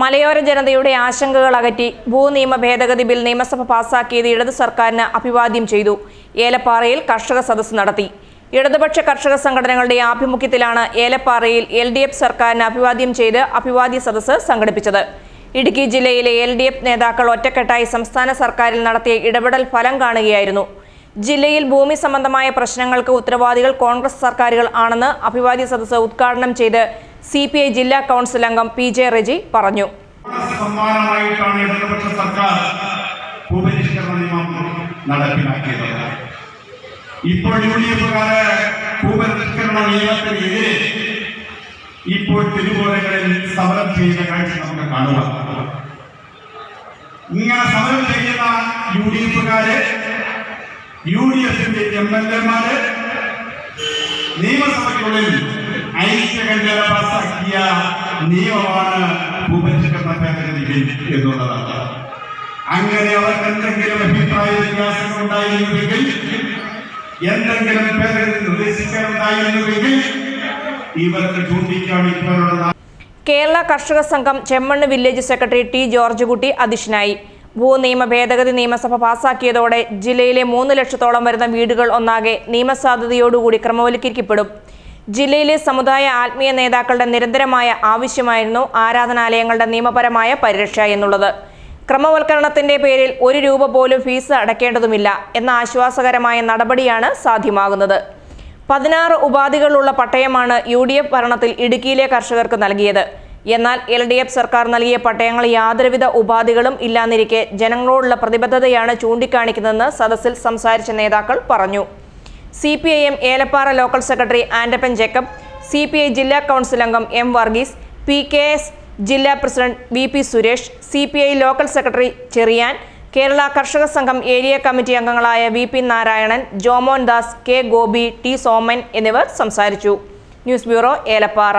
മലയോര ജനതയുടെ ആശങ്കകൾ അകറ്റി ഭൂനിയമ ഭേദഗതി ബിൽ നിയമസഭ പാസാക്കിയത് ഇടതു സർക്കാരിന് അഭിവാദ്യം ചെയ്തു. ഏലപ്പാറയിൽ കർഷക സദസ്സ് നടത്തി. ഇടതുപക്ഷ കർഷക സംഘടനകളുടെ ആഭിമുഖ്യത്തിലാണ് ഏലപ്പാറയിൽ എൽ ഡി എഫ് സർക്കാരിന് അഭിവാദ്യം ചെയ്ത് അഭിവാദ്യ സദസ്സ് സംഘടിപ്പിച്ചത്. ഇടുക്കി ജില്ലയിലെ എൽ ഡി എഫ് നേതാക്കൾ ഒറ്റക്കെട്ടായി സംസ്ഥാന സർക്കാരിൽ നടത്തിയ ഇടപെടൽ ഫലം കാണുകയായിരുന്നു. ജില്ലയിൽ ഭൂമി സംബന്ധമായ പ്രശ്നങ്ങൾക്ക് ഉത്തരവാദികൾ കോൺഗ്രസ് സർക്കാരുകൾ ആണെന്ന് അഭിവാദ്യ സദസ്സ് ഉദ്ഘാടനം ചെയ്ത് സി പി ഐ ജില്ലാ കൗൺസിൽ അംഗം പി ജെ റെജി പറഞ്ഞു. സമ്മാനമായിട്ടാണ് ഇടതുപക്ഷ സർക്കാർ ഭൂപരിഷ്കരണ നിയമം നടപ്പിലാക്കിയത്. ഇപ്പോൾ യു ഡി എഫുകാര് ഭൂപരിഷ്കരണ നിയമത്തിനെതിരെ ഇപ്പോൾ തിരുവോരങ്ങളിൽ സമരം ചെയ്യുന്ന കാഴ്ച നമുക്ക് കാണുക. ഇങ്ങനെ സമരം ചെയ്യുന്ന യു ഡി എഫുകാര് യു ഡി എഫിന്റെ എം എൽ എമാര് നിയമസഭയ്ക്കുള്ളിൽ ഐക്യകണ്ഠേന പാസാക്കിയ നിയമമാണ് ഭൂപരിഷ്കരണ ഭേദഗതി ബിൽ എന്നുള്ളതാണ്. അങ്ങനെ അവർക്ക് എന്തെങ്കിലും അഭിപ്രായ വ്യത്യാസങ്ങൾ ഉണ്ടായിരുന്നുവെങ്കിൽ എന്തെങ്കിലും ഭേദഗതി നിർദ്ദേശിക്കാനുണ്ടായിരുന്നുവെങ്കിൽ ഇവർക്ക് ചൂണ്ടിക്കാണിക്കാനുള്ള Kerala Karshaka Sangham Chemmannu village secretary T George Kutty അധ്യക്ഷനായി. ഭൂനിയമ ഭേദഗതി നിയമസഭ പാസാക്കിയതോടെ ജില്ലയിലെ മൂന്ന് ലക്ഷത്തോളം വരുന്ന വീടുകൾ ഒന്നാകെ നിയമസാധ്യതയോടുകൂടി ക്രമവൽക്കരിക്കപ്പെടും. ജില്ലയിലെ സമുദായ ആത്മീയ നേതാക്കളുടെ നിരന്തരമായ ആവശ്യമായിരുന്നു ആരാധനാലയങ്ങളുടെ നിയമപരമായ പരിരക്ഷ എന്നുള്ളത്. ക്രമവൽക്കരണത്തിന്റെ പേരിൽ ഒരു രൂപ പോലും ഫീസ് അടയ്ക്കേണ്ടതുമില്ല എന്ന ആശ്വാസകരമായ നടപടിയാണ് സാധ്യമാകുന്നത്. പതിനാറ് ഉപാധികളുള്ള പട്ടയമാണ് യു ഡി എഫ് ഭരണത്തിൽ ഇടുക്കിയിലെ കർഷകർക്ക് നൽകിയത്. എന്നാൽ എൽ ഡി എഫ് സർക്കാർ നൽകിയ പട്ടയങ്ങൾ യാതൊരുവിധ ഉപാധികളും ഇല്ലാന്നിരിക്കെ ജനങ്ങളോടുള്ള പ്രതിബദ്ധതയാണ് ചൂണ്ടിക്കാണിക്കുന്നതെന്ന് സദസ്സിൽ സംസാരിച്ച നേതാക്കൾ പറഞ്ഞു. C P I M Elappara local secretary Andappan Jacob C P I ജില്ലാ കൗൺസിൽ അംഗം M Varghese P K S ജില്ലാ president V P Suresh C P I local secretary Cherian Kerala Karshaka Sangham area committee അംഗങ്ങളായ V P Narayanan Jomon Das K Gopi T Soman എന്നിവർ സംസാരിച്ചു. News bureau Elappara.